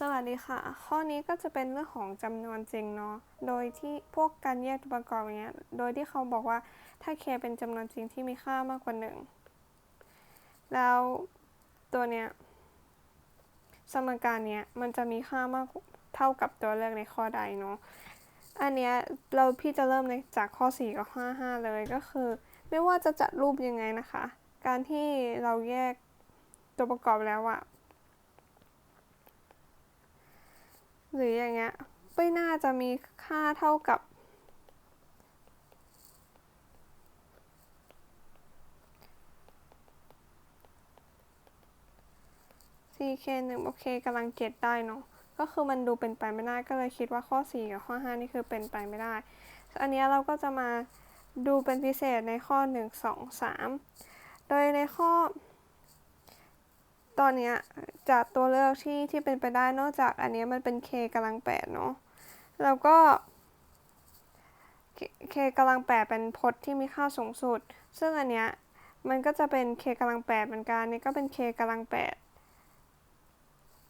สวัสดีค่ะ ข้อนี้ก็จะเป็นเรื่องของจำนวนจริงเนาะ โดยที่พวกการแยกตัวประกอบเงี้ย โดยที่เขาบอกว่าถ้า k เป็นจำนวนจริงที่มีค่ามากกว่าหนึ่งแล้วตัวเนี้ยสมการเนี้ยมันจะมีค่ามากเท่ากับตัวเลือกในข้อใดเนาะ อันเนี้ยเราพี่จะเริ่มในจากข้อ 4 กับข้อ5เลยก็คือ ไม่ว่าจะจัดรูปยังไงนะคะ การที่เราแยกตัวประกอบแล้วอะ หรืออย่างเงี้ยไม่น่าจะมีค่าเท่ากับ ck หนึ่งโอเคกำลังเจ็ดได้เนาะก็คือมันดูเป็นไปไม่ได้ก็เลยคิดว่าข้อ 4 กับข้อ 5 นี่คือเป็นไปไม่ได้ อันนี้เราก็จะมาดูเป็นพิเศษในข้อ 1 2 3 โดยในข้อ ตอนนี้จากตัวเลือกที่ที่เป็นไปได้นอกจากอันนี้มันเป็น k กำลัง8เนาะแล้วก็ k กำลัง8เป็นพจน์ที่มีค่าสูงสุด ซึ่งอันเนี้ยมันก็จะเป็น k กำลัง8เหมือนกันนี่ก็เป็น k กำลัง8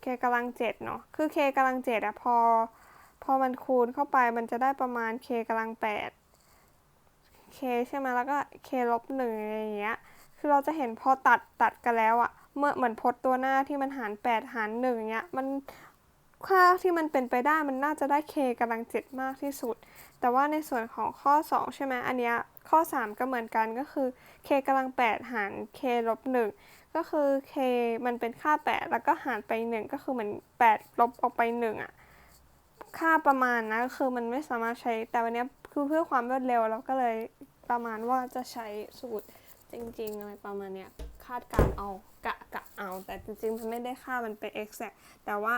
k กำลัง7เนาะคือ k กำลัง7อะพอ พอมันคูณเข้าไปมันจะได้ประมาณ k กำลัง8 k ใช่ไหมแล้วก็ k ลบหนึ่งอะไรอย่างเงี้ยคือเราจะเห็นพอตัดตัดกันแล้วอะ เมื่อเหมือนพจน์ตัวหน้าที่มันหาร 8 หาร1เนี้ยมันค่าที่มันเป็นไปได้มันน่าจะได้ k กำลัง 7 มากที่สุด แต่ว่าในส่วนของข้อ 2 ใช่ไหมอันเนี้ยข้อ 3 ก็เหมือนกันก็คือ k กำลัง 8 หาร k ลบ1ก็คือ k มันเป็นค่า 8 แล้วก็หารไป 1 ก็คือเหมือน 8 ลบออกไป 1อะค่าประมาณนะก็คือมันไม่สามารถใช้แต่วันนี้คือเพื่อความรวดเร็วเราก็เลยประมาณว่าจะใช้สูตรจริงๆอะไรประมาณเนี้ย คาดการเอากะกะเอา แต่จริงๆ มันไม่ได้ค่ามันเป็น exact แต่ว่า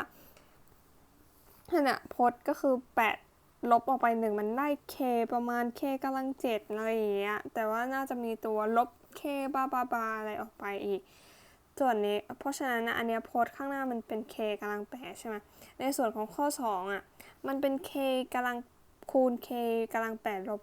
ขณะพจน์ก็คือ 8 ลบออกไป 1 มันได้ k ประมาณ k กำลัง 7 อะไรอย่างเงี้ย แต่ว่าน่าจะมีตัวลบ k บาบาบาอะไรออกไปอีก ส่วนนี้ เพราะฉะนั้นนะอันเนี้ยโพสข้างหน้ามันเป็น k กำลังแปดใช่ไหมในส่วนของข้อ 2 อะ มันเป็น k กำลังคูณ k กำลังแปดลบ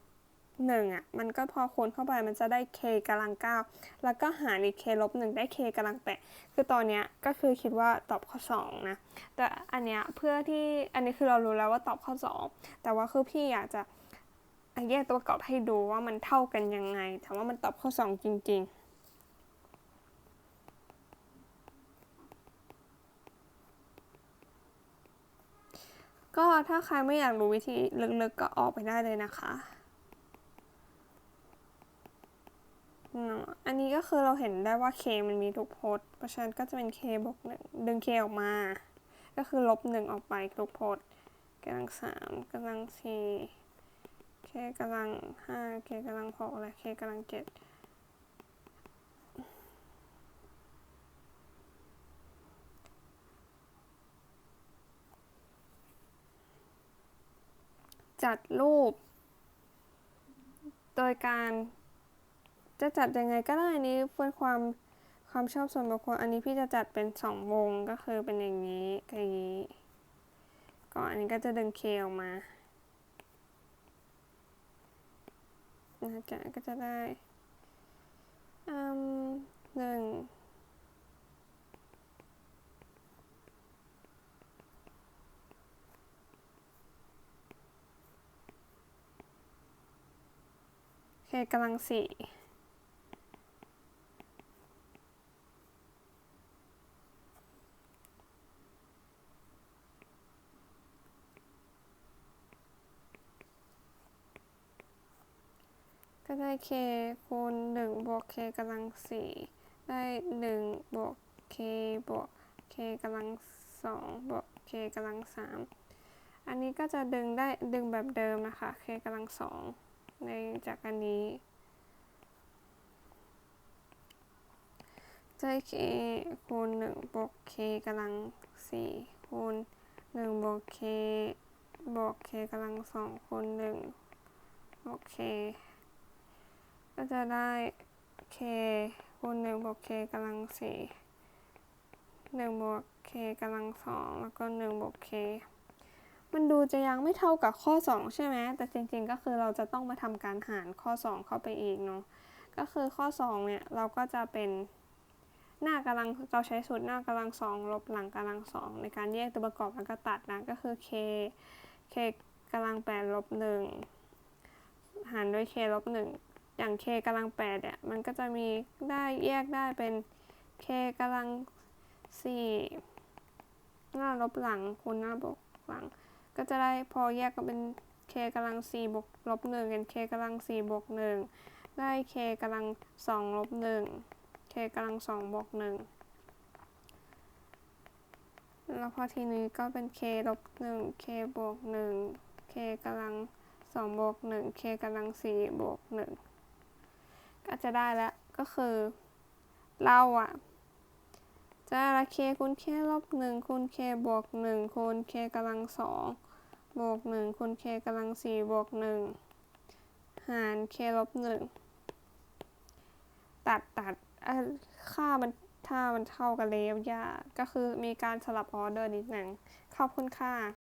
หนึ่งอะมันก็พอคูณเข้าไปมันจะได้ k กำลังเก้าแล้วก็หารอีก k ลบหนึ่งได้ k กำลังแปดคือตอนเนี้ยก็คือคิดว่าตอบข้อ2นะแต่อันเนี้ยเพื่อที่อันนี้คือเรารู้แล้วว่าตอบข้อ2แต่ว่าคือพี่อยากจะแยกตัวประกอบให้ดูว่ามันเท่ากันยังไงแต่ว่ามันตอบข้อ2จริง ๆก็ถ้าใครไม่อยากรู้วิธีลึกๆก็ออกไปได้เลยนะคะ อันนี้ก็คือเราเห็นได้ว่า k มันมีทุกพจน์ เพราะฉะนั้นก็จะเป็น k บวกหนึ่งดึง k ออกมา ก็คือลบหนึ่งออกไปทุกพจน์กำลังสามกำลังสี่ k กำลังห้า k กำลังหกและ k กำลังเจ็ดจัดรูป โดยการ จะจัดยังไงก็ได้นี้เพื่อความความชอบส่วนบุคคลอันนี้พี่จะจัดเป็นสองวงก็คือเป็นอย่างนี้กับอย่างนี้ก็อันนี้ก็จะดึงเคออกมานะจ๊ะก็จะได้อืมหนึ่งเคกำลังสี่ ได้ k คูณ1บวก k กำลัง4ได้1บวก k บวก k กำลัง2บวก k กำลัง3อันนี้ก็จะดึงได้ดึงแบบเดิมนะคะ k กำลัง2ในจากอันนี้ได้ k คูณ1บวก k กำลัง4คูณ1บวก k บวก k กำลัง2คูณ1บวก k ก็จะได้ k คูณหนึ่งบวก k กำลังสี่หนึ่งบวก k กำลังสองแล้วก็หนึ่งบวก k มันดูจะยังไม่เท่ากับข้อ 2 ใช่ไหม แต่จริงๆ ก็คือเราจะต้องมาทำการหารข้อ 2 เข้าไปอีกเนาะ ก็คือข้อ 2 เนี่ย เราก็จะเป็นหน้ากำลังเราใช้สูตรหน้ากำลังสองลบหลังกำลังสองในการแยกตัวประกอบแล้วก็ตัดนะ ก็คือ k k กำลังแปดลบหนึ่งหารด้วย k ลบหนึ่ง อย่าง k กำลังแปดเนี่ยมันก็จะมีได้แยกได้เป็น k กำลังสี่หน้าลบหลังคูณหน้าบวกหลัง ก็จะได้พอแยกก็เป็น k กำลังสี่บวกลบหนึ่งเป็น k กำลังสี่บวกหนึ่งได้ k กำลังสองลบหนึ่ง k กำลังสองบวกหนึ่งแล้วพอทีนี้ก็เป็น k ลบหนึ่ง k บวกหนึ่ง k กำลังสองบวกหนึ่ง k กำลังสี่บวกหนึ่ง ก็จะได้แล้วก็คือ เราอะจะได้ละ k คูณ k ลบหนึ่งคูณ k บวกหนึ่งคูณ k กำลังสองบวกหนึ่งคูณ k กำลังสี่บวกหนึ่งหาร k ลบหนึ่งตัดตัดอ่อค่ามันถ้ามันเท่ากันเลยยากก็คือมีการสลับออเดอร์นิดหนึ่งขอบคุณค่ะ